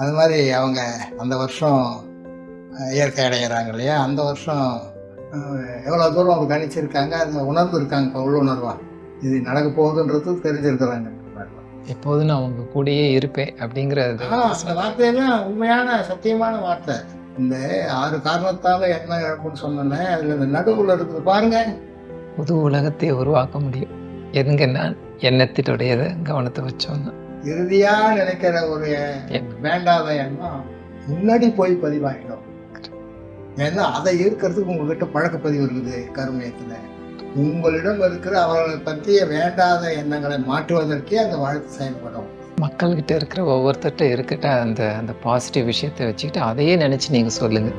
அது மாதிரி அவங்க அந்த வருஷம் இயற்கை அடைகிறாங்க இல்லையா? அந்த வருஷம் எவ்வளோ தூரம் அவங்க கணிச்சிருக்காங்க அந்த உணர்வு இருக்காங்க இப்போ உள்ளுணர்வா இது நடக்க போகுதுன்றது தெரிஞ்சிருக்கிறாங்க. எப்போதும் நான் உங்க கூடயே இருப்பேன் அப்படிங்கிறது அந்த வார்த்தையெல்லாம் உண்மையான சத்தியமான வார்த்தை. இந்த ஆறு காரணத்தால என்ன இழப்புன்னு சொன்னேன் அதுல இந்த நடுவுல இருக்குது பாருங்க. புது உலகத்தை உருவாக்க முடியும். எதுங்க நான்? எண்ணத்தினுடையதை கவனத்தை வச்சோன்னா இறுதியா நினைக்கிற ஒரு. வேண்டாத எண்ணம் முன்னாடி போய் பதிவாயிடும். ஏன்னா அதை ஈர்க்கிறதுக்கு உங்ககிட்ட பழக்கப்பதிவு இருக்குது கருமையத்துல உங்களிடம் இருக்கிற அவர்களை பற்றிய வேண்டாத எண்ணங்களை மாற்றுவதற்கே அந்த வாழ்க்கை செயல்படும். மக்கள்கிட்ட இருக்கிற ஒவ்வொருத்தர்கிட்ட இருக்கட்ட அந்த அந்த பாசிட்டிவ் விஷயத்தை வச்சுக்கிட்டு அதையே நினைச்சு நீங்க சொல்லுங்க.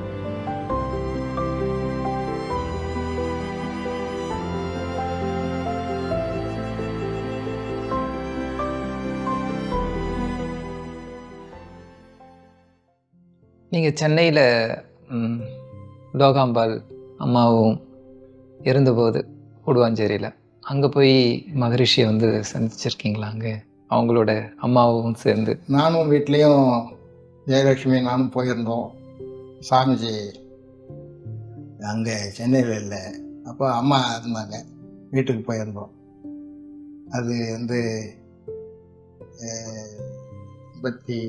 நீங்கள் சென்னையில் லோகாம்பாள் அம்மாவும் இருந்தபோது உடுவாஞ்சேரியில் அங்கே போய் மகரிஷியை வந்து சந்திச்சிருக்கீங்களா அங்கே? அவங்களோட அம்மாவும் சேர்ந்து. நானும் வீட்லேயும் ஜெயலட்சுமி நானும் போயிருந்தோம். சாமிஜி அங்கே சென்னையில் இல்லை. அப்போ அம்மா இருந்தாங்க. வீட்டுக்கு போயிருந்தோம். அது வந்து எண்பத்தி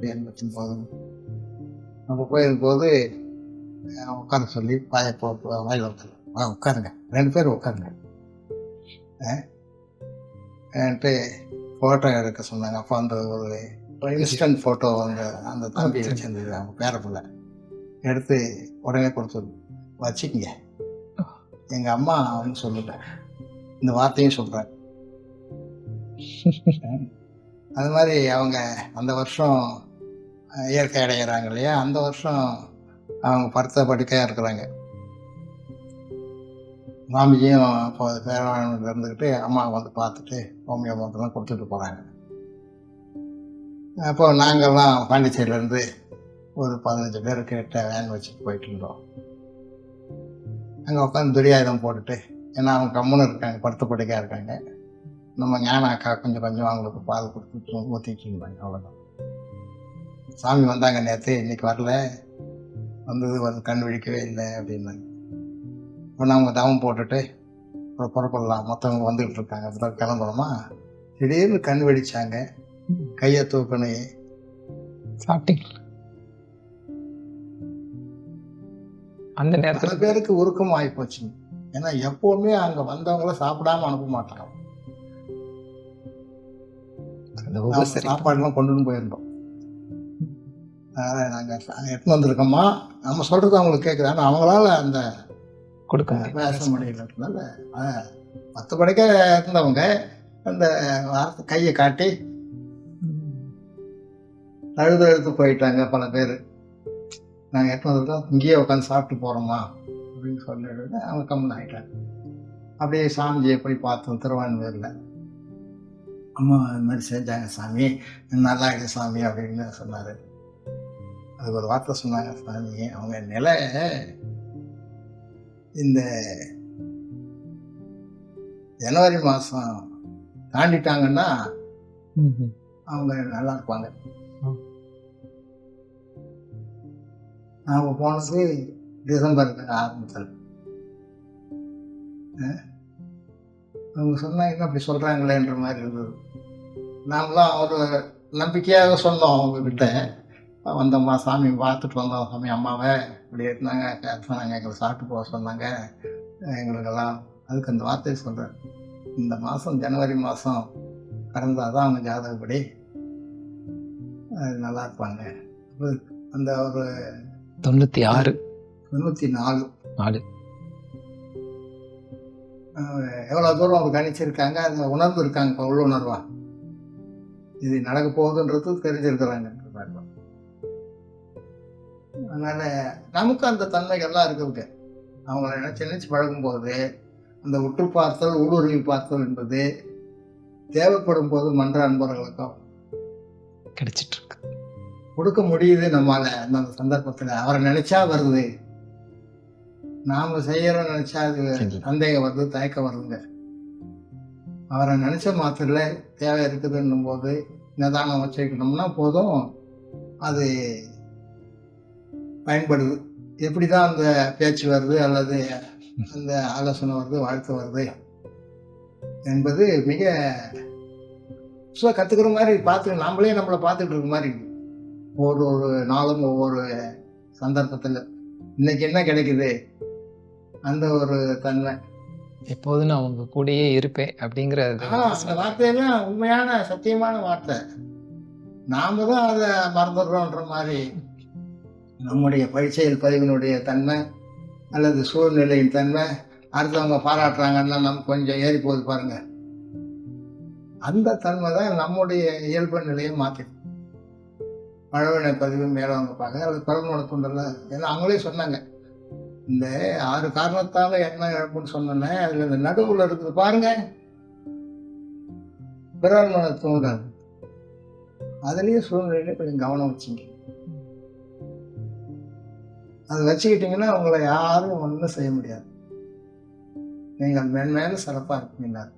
எண்பத்தி ஒன்பது நம்ம போயிருக்கும்போது உட்கார சொல்லி பாய வாயில் உட்காரு வா உட்காருங்க. ரெண்டு பேரும் உட்காருங்க. என்கிட்ட ஃபோட்டோ எடுக்க சொன்னாங்க. அப்போ அந்த ஒரு இன்ஸ்டன்ட் ஃபோட்டோ அந்த அந்த தம்பி சரி. வச்சிருந்தது. அவங்க பேரப்பிள்ள எடுத்து உடனே கொடுத்தது வச்சுக்கங்க. எங்கள் அம்மா அவங்க சொல்லல இந்த வார்த்தையும் சொல்கிறேன் அது மாதிரி அவங்க அந்த வருஷம் இயற்கை அடைகிறாங்க இல்லையா? அந்த வருஷம் அவங்க படுத்த படுக்கையாக இருக்கிறாங்க. மாமிஜியும் இப்போ பேரவாணியில் இருந்துக்கிட்டு அம்மா வந்து பார்த்துட்டு ஹோமியோ மருந்தெல்லாம் கொடுத்துட்டு போகிறாங்க அப்போ நாங்கள்லாம் பாண்டிச்சேரியிலேருந்து ஒரு பதினஞ்சு பேர் கிட்ட வேன் வச்சுட்டு போயிட்டு இருந்தோம். அங்கே உட்காந்து துரியாயுதம் போட்டுட்டு ஏன்னா அவங்க கம்முன்னு இருக்காங்க படுத்த படுக்கையாக இருக்காங்க. நம்ம ஞான அக்கா கொஞ்சம் கொஞ்சம் அவங்களுக்கு பால் கொடுத்து ஊற்றிட்டு இருந்தாங்க அவ்வளோதான் சாமி வந்தாங்க நேற்று இன்னைக்கு வரல. வந்தது வந்து கண் விழிக்கவே இல்லை அப்படின்னாங்க. இப்போ அவங்க தவம் போட்டுட்டு அப்புறம் புறப்படலாம். மற்றவங்க வந்துகிட்டு இருக்காங்க. அப்புறம் கிளம்புறோமா திடீர்னு கண் வெடிச்சாங்க. கையை தூக்கணும் சாப்பிட்டீங்களா அந்த நேரத்துல பேருக்கு உருக்கம் ஆகி போச்சுங்க ஏன்னா எப்பவுமே அங்க வந்தவங்கள சாப்பிடாம அனுப்ப மாட்டாங்க. சாப்பாடுலாம் கொண்டுன்னு போயிருந்தோம். அதனால நாங்க எடுத்துன்னு வந்திருக்கோமா நம்ம சொல்றது அவங்களுக்கு கேட்குது ஆனா அவங்களால அந்த கொடுக்க பேச முடியலன்றதுனால பத்து படைக்க இருந்தவங்க அந்த வார்த்தை கையை காட்டி அழுது அழுது போயிட்டாங்க பல பேர். நாங்கள் எட்டு வந்திருக்கோம். இங்கேயே உட்காந்து சாப்பிட்டு போகிறோமா அப்படின்னு சொல்லிட்டு அவங்க கம்மன் ஆகிட்டாங்க அப்படியே சாமிஜியை போய் பார்த்தோம் திருவான்மையூரில். அம்மா இந்த மாதிரி செஞ்சாங்க சாமி. நல்லா இருக்கு சாமி அப்படின்னு சொன்னார். அதுக்கு ஒரு வார்த்தை சொன்னாங்க சாமி அவங்க நிலை இந்த ஜனவரி மாதம் தாண்டிட்டாங்கன்னா. அவங்க நல்லா இருப்பாங்க. நாம போனது டிசம்பர் ஆரம்பத்தில். அவங்க சொன்னாங்க அப்படி சொல்றாங்களேன்ற மாதிரி இருந்தது. நாமளாம் ஒரு நம்பிக்கையாக சொன்னோம் அவங்க கிட்ட வந்தோம்மா சாமி பார்த்துட்டு வந்தோம். சாமி அம்மாவை இப்படி இருந்தாங்க சொன்னாங்க எங்களை சாப்பிட்டு போக சொன்னாங்க. எங்களுக்கெல்லாம் அதுக்கு அந்த வார்த்தையை சொல்கிறேன் இந்த மாதம் ஜனவரி மாதம் கடந்தால் தான் அவங்க ஜாதகப்படி நல்லா இருப்பாங்க. அந்த ஒரு தொண்ணூத்தி ஆறு தொண்ணூற்றி நாலு. நாலு எவ்வளோ தூரம் அவங்க கணிச்சிருக்காங்க அந்த உணர்வு இருக்காங்க இப்போ உள்ளுணர்வா இது நடக்க போகுதுன்றது தெரிஞ்சிருக்கிறாங்க. அதனால நமக்கு அந்த தன்மைகள்லாம் இருக்குது அவங்கள நினைச்சு நினைச்சு பழகும்போது அந்த உற்று பார்த்தல் ஊடுருவி பார்த்தல் என்பது தேவைப்படும் போது மன்ற அன்பர்களுக்கும் கிடைச்சிட்டு இருக்கு கொடுக்க முடியுது நம்மால அந்த சந்தர்ப்பத்தில். அவரை நினைச்சா வருது. நாம செய்யறோம் நினைச்சா அது. சந்தேகம் வருது தயக்கம் வருதுங்க. அவரை நினைச்ச மாத்திரல தேவை இருக்குதுன்னும் போது நிதானம் வச்சுக்கிட்டோம்னா போதும். அது பயன்படுது. எப்படி தான் அந்த பேச்சு வருது அல்லது அந்த ஆலோசனை வருது வாழ்த்து வருது என்பது மிக ஸோ கற்றுக்கிற மாதிரி பார்த்து நாமளே நம்மளை பார்த்துட்டு இருக்க மாதிரி இருக்கு. ஒரு ஒரு நாளும் ஒவ்வொரு சந்தர்ப்பத்தில் இன்னைக்கு என்ன கிடைக்குது? அந்த ஒரு தன்மை. எப்போதும் நான் உங்க கூடயே இருப்பேன் அப்படிங்கிறது. அந்த வார்த்தையெல்லாம் உண்மையான சத்தியமான வார்த்தை. நாம தான் அதை மறந்துடுறோன்ற மாதிரி நம்முடைய பரிச்செயல் பதிவினுடைய தன்மை அல்லது சூழ்நிலையின் தன்மை அடுத்தவங்க பாராட்டுறாங்கன்னா நம்ம கொஞ்சம் ஏறி போகுது பாருங்கள் அந்த தன்மை தான் நம்முடைய இயல்பு நிலையை மாற்றிடும் பழவினை பதிவு மேலவங்க பார்க்க அது பிறந்தோட துண்டல்ல. ஏன்னா அவங்களே சொன்னாங்க. இந்த ஆறு காரணத்தால் என்ன இழப்புன்னு சொன்னோன்னே அதில் இந்த நடுவில் இருக்குது பாருங்க. பிறர்மன தூண்டல். அதுலேயும் சூழ்நிலையில கொஞ்சம் கவனம் வச்சுங்க. அதை வச்சுக்கிட்டீங்கன்னா உங்களை யாரும் ஒன்றும் செய்ய முடியாது. நீங்கள் மென்மேலும் சிறப்பாக இருப்பீங்க.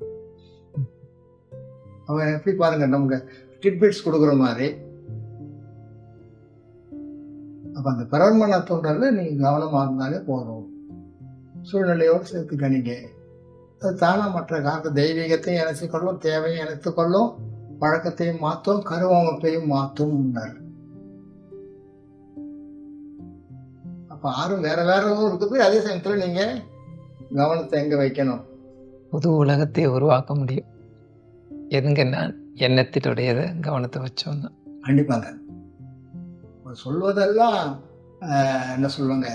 அவன் எப்படி பாருங்க நமக்கு டிட்பிட்ஸ் கொடுக்குற மாதிரி. அப்போ அந்த பிறர்மன தூண்டல்ல நீங்கள் கவனமாக இருந்தாலே போதும். சூழ்நிலையோடு சேர்த்து கணிங்க. அது தானா மற்ற காலத்து தெய்வீகத்தையும் இணைச்சிக்கொள்ளும் தேவையும் இணைத்து கொள்ளும் பழக்கத்தையும் மாற்றும் கருவமைப்பையும் மாற்றும் அப்போ ஆறும் வேற வேறவும் இருக்குது அதே சமயத்தில் நீங்கள் கவனத்தை எங்கே வைக்கணும்? புது உலகத்தை உருவாக்க முடியும். எதுங்க நான் எண்ணத்தினுடையதை கவனத்தை வச்சோம்னா? கண்டிப்பாங்க. சொல்வதெல்லாம் என்ன சொல்லுவாங்க?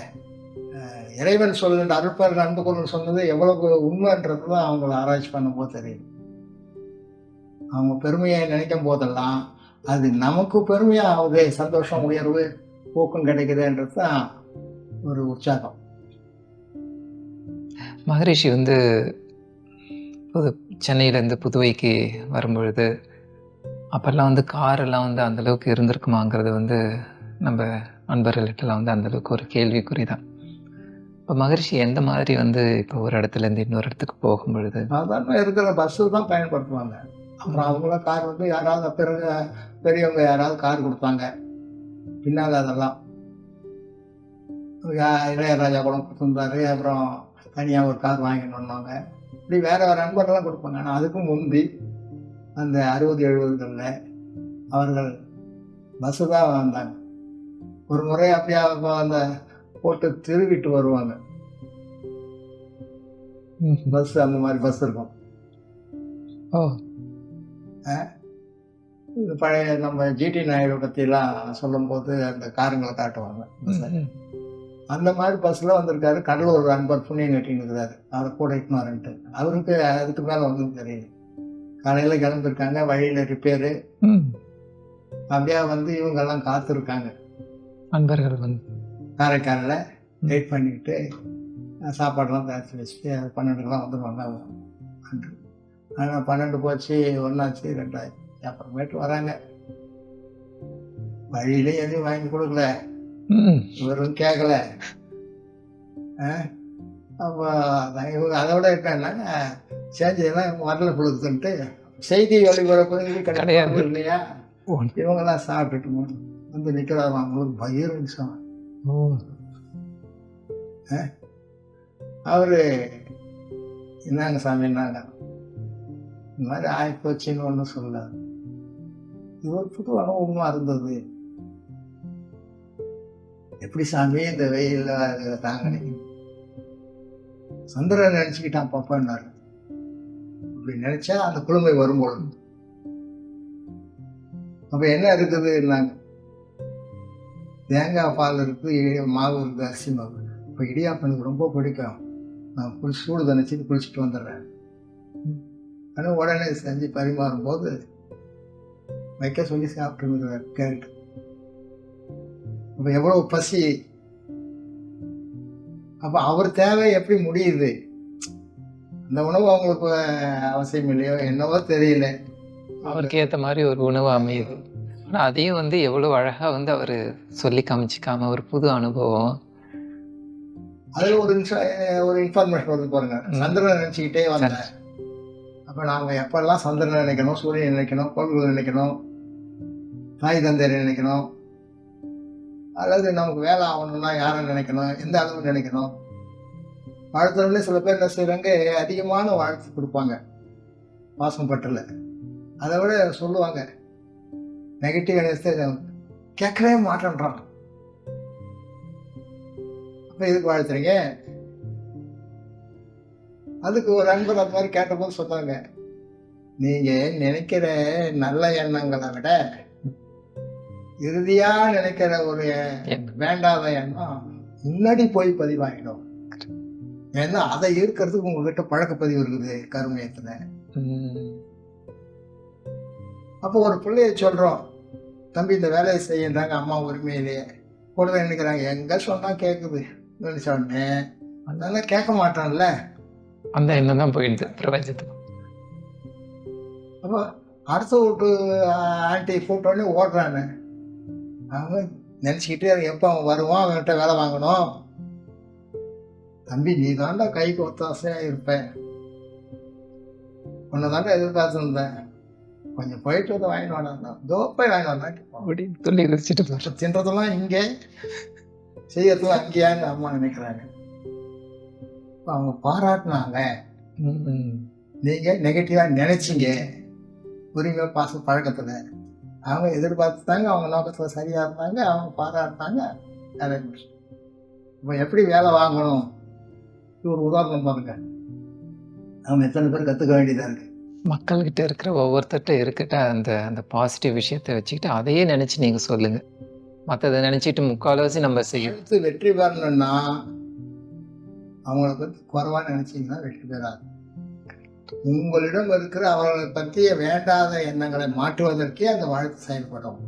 இறைவன் சொல்லுன்ற அருட்பர் அன்பு சொன்னது எவ்வளவு உண்மைன்றது தான் அவங்கள ஆராய்ச்சி பண்ணும்போது தெரியும் அவங்க பெருமையை நினைக்கும் போதெல்லாம் அது நமக்கு பெருமையா ஆகுது சந்தோஷம் உயர்வு ஊக்கம் கிடைக்குதுன்றது தான் ஒரு உற்சாகம். மகரிஷி வந்து புது சென்னையிலேருந்து புதுவைக்கு வரும்பொழுது அப்போல்லாம் வந்து காரெல்லாம் வந்து அந்தளவுக்கு இருந்திருக்குமாங்கிறது வந்து நம்ம நண்பர்கள்ட்டலாம் வந்து அந்தளவுக்கு ஒரு கேள்விக்குறி தான் இப்போ மகரிஷி எந்த மாதிரி வந்து இப்போ ஒரு இடத்துலேருந்து இன்னொரு இடத்துக்கு போகும் பொழுது சாதாரண இருக்கிற பஸ்ஸு தான் பயன்படுத்துவாங்க. அப்புறம் அவங்கள கார் வந்து யாராவது பிறகு பெரியவங்க யாராவது கார் கொடுப்பாங்க. பின்னால் அதெல்லாம். இளையராஜா கூட கொடுத்துருந்தாரு அப்புறம் தனியாக ஒரு கார் வாங்கிட்டு வந்தாங்க இப்படி வேற வேற நண்பர்கள்லாம் கொடுப்பாங்க. ஆனால் அதுக்கும் முந்தி அந்த அறுபது எழுபதுகளில் அவர்கள் பஸ்ஸு தான் வந்தாங்க. ஒரு முறை அப்படியே அவங்க அந்த போட்டு திருவிட்டு வருவாங்க. பஸ் அந்த மாதிரி பஸ் இருக்கும். ஓ. இந்த பழைய நம்ம ஜிடி நாயுடு பற்றிலாம் சொல்லும்போது அந்த காருங்களை காட்டுவாங்க. அந்த மாதிரி பஸ்ஸில் வந்திருக்காரு. கடலூர் அன்பர் புண்ணியம் கட்டின்னு இருக்கிறாரு அவரை கூட இட்டுனாருன்ட்டு அவருக்கு அதுக்கு மேலே ஒன்றும் தெரியல. காலையில் கிளம்பிருக்காங்க. வழியில் ரிப்பேரு. அப்படியே வந்து இவங்கெல்லாம் காத்திருக்காங்க. நண்பர்கள் வந்து. காரைக்காலில் வெயிட் பண்ணிக்கிட்டு சாப்பாடெல்லாம் தயாரித்து வச்சுட்டு அது பன்னெண்டுக்கெல்லாம் வந்துடுவாங்க அவங்க ஆனால் பன்னெண்டு போச்சு ஒன்றாச்சு ரெண்டாயிரம் அப்புறமேட்டு வராங்க. வழியிலே எதையும் வாங்கி கொடுக்கல. இவரும் கேட்கல அப்போ இவங்க அதோட என்னன்னாங்க சேஞ்செல்லாம் இவங்க வரல கொடுக்குதுன்ட்டு செய்தி ஒளிபரப்பு கிடையாது. இல்லையா. இவங்கெல்லாம் சாப்பிட்டுட்டு வந்து நிற்கிறாங்க அவங்களுக்கு பயிர் ஓ. அவரு என்னங்க சாமி என்னங்க இந்த மாதிரி ஆயிப்போச்சுன்னு ஒன்றும் சொல்லாது இது ஒரு புது அனுபவமா இருந்தது. எப்படி சாமி இந்த வெயில்ல தாங்க சந்திரன் நினைச்சுக்கிட்டான் பாப்பான்னாரு அப்படி நினைச்சா அந்த குளுமை வரும்பொழுது அப்ப என்ன இருக்குதுன்னாங்க தேங்காய் பால் இருக்கு இ- மாவு இருக்குது அரிசி மாவு. இப்போ இடியாப்பம் எனக்கு ரொம்ப பிடிக்கும். நான் குளி சூடு தணிச்சு குளிச்சுட்டு வந்துடுறேன். ஆனால் உடனே செஞ்சு பரிமாறும் போது வைக்க சொல்லி சாப்பிட்டுருந்தார் கேட்டு அப்போ எவ்வளவு பசி? அப்போ அவர் தேவை எப்படி முடியுது? அந்த உணவு அவங்களுக்கு அவசியம் இல்லையோ என்னவோ தெரியல. அவருக்கு ஏற்ற மாதிரி ஒரு உணவு அமையுது. ஆனால் அதையும் வந்து எவ்வளோ அழகாக வந்து அவர் சொல்லி காமிச்சிக்காம ஒரு புது அனுபவம். அதுல ஒரு ஒரு இன்ஃபர்மேஷன் வருது பாருங்க. சந்திரனை நினைச்சுக்கிட்டே வந்தேன். அப்ப நாம எப்பெல்லாம் சந்திரனை நினைக்கணும் சூரியன் நினைக்கணும் கோள்களை நினைக்கணும் தாய் தந்தையரை நினைக்கணும் அல்லது நமக்கு வேலை ஆகணும்னா யாரை நினைக்கணும்? எந்த அளவு நினைக்கணும்? வாழ்த்துறதுல சில பேர் என்ன செய்கிறாங்க அதிகமான வாழ்த்து கொடுப்பாங்க. மாசம் பட்டில் அதை விட சொல்லுவாங்க நெகட்டிவ் எனர்ஜி கேட்கவே மாட்டேன்றான். அப்போ இதுக்கு வாழ்த்துறீங்க? அதுக்கு ஒரு நண்பர் அந்த மாதிரி கேட்டபோது சொன்னாங்க நீங்கள் நினைக்கிற நல்ல எண்ணங்களை விட இறுதியா நினைக்கிற ஒரு. வேண்டாத எண்ணம் முன்னாடி போய் பதிவாகிடும் ஏன்னா அதை ஈர்க்கிறதுக்கு உங்ககிட்ட பழக்கப்பதிவு இருக்குது கருமையத்துல. அப்போ ஒரு பிள்ளைய சொல்றோம் தம்பி இந்த வேலையை செய்யறாங்க அம்மா உரிமையிலேயே உடனே நினைக்கிறாங்க எங்க சொன்னா கேக்குது? நினைச்ச உடனே அதனால கேட்க மாட்டான்ல. அந்த எண்ணம் தான் போயிடுது பிரபஞ்சத்துக்கு அப்போ அடுத்த வீட்டு ஆண்டி கூப்பிட்டோடனே ஓடுறானு அவன் நினச்சிக்கிட்டே எப்போ அவன் வருவான்? அவன்கிட்ட வேலை வாங்கணும். தம்பி நீ தாண்டா கைக்கு ஒத்தாசையாக இருப்பேன் உன்னை தாண்டா எதிர்பார்த்துருந்தேன் கொஞ்சம் போயிட்டு வந்து வாங்கிட்டு வாடா. தோப்பை வாங்கிட்டு வந்தா அப்படின்னு சொல்லி யோசிச்சுட்டு போகிறேன் தின்றதெல்லாம் இங்கே செய்யறதெல்லாம் அங்கேயான்னு அம்மா நினைக்கிறாங்க. அவங்க பாராட்டினாங்க. நீங்கள் நெகட்டிவாக நினைச்சீங்க. உரிமை பாச பழக்கத்தில். அவங்க எதிர்பார்த்துட்டாங்க அவங்க நோக்கத்தில் சரியாக இருந்தாங்க அவங்க பாராட்டினாங்க. வேலை இப்போ எப்படி வேலை வாங்கணும்? இது ஒரு உதாரணம் பாருங்க. அவங்க எத்தனை பேர் கற்றுக்க வேண்டியதாக இருக்கு? மக்கள்கிட்ட இருக்கிற ஒவ்வொருத்தர்கிட்ட இருக்கிட்ட அந்த அந்த பாசிட்டிவ் விஷயத்தை வச்சுக்கிட்டு அதையே நினச்சி நீங்கள் சொல்லுங்கள் மற்றதை நினச்சிட்டு முக்கால்வாசி நம்ம செய்யும் வெற்றி பெறணும்னா அவங்கள பற்றி குறைவாக நினைச்சீங்கன்னா வெற்றி பெறாது. உங்களிடம் இருக்கிற அவர்களை பற்றிய வேண்டாத எண்ணங்களை மாற்றுவதற்கே அந்த வாழ்க்கை செயல்படும்.